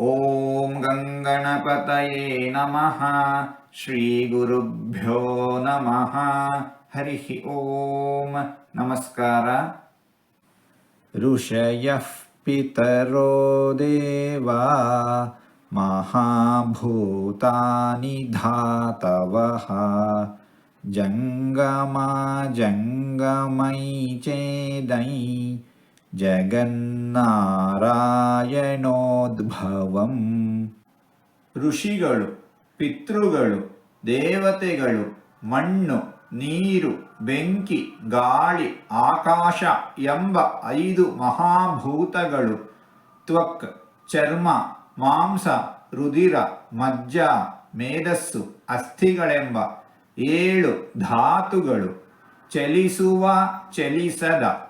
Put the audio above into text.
ॐ गङ्गणपतये नमः श्रीगुरुभ्यो नमः। हरिः ॐ नमस्कार। ऋषयः पितरो देवा महाभूतानि धातवः। जङ्गमा जङ्गमै चेदै ಜಗನ್ನಾರಾಯಣೋದ್ಭವಂ. ಋಷಿಗಳು, ಪಿತೃಗಳು, ದೇವತೆಗಳು, ಮಣ್ಣು, ನೀರು, ಬೆಂಕಿ, ಗಾಳಿ, ಆಕಾಶ ಎಂಬ ಐದು ಮಹಾಭೂತಗಳು. ತ್ವಕ್, ಚರ್ಮ, ಮಾಂಸ ರುದಿರ ಮಜ್ಜ, ಮೇಧಸ್ಸು, ಅಸ್ಥಿಗಳೆಂಬ ಏಳು ಧಾತುಗಳು. ಚಲಿಸುವ, ಚಲಿಸದ.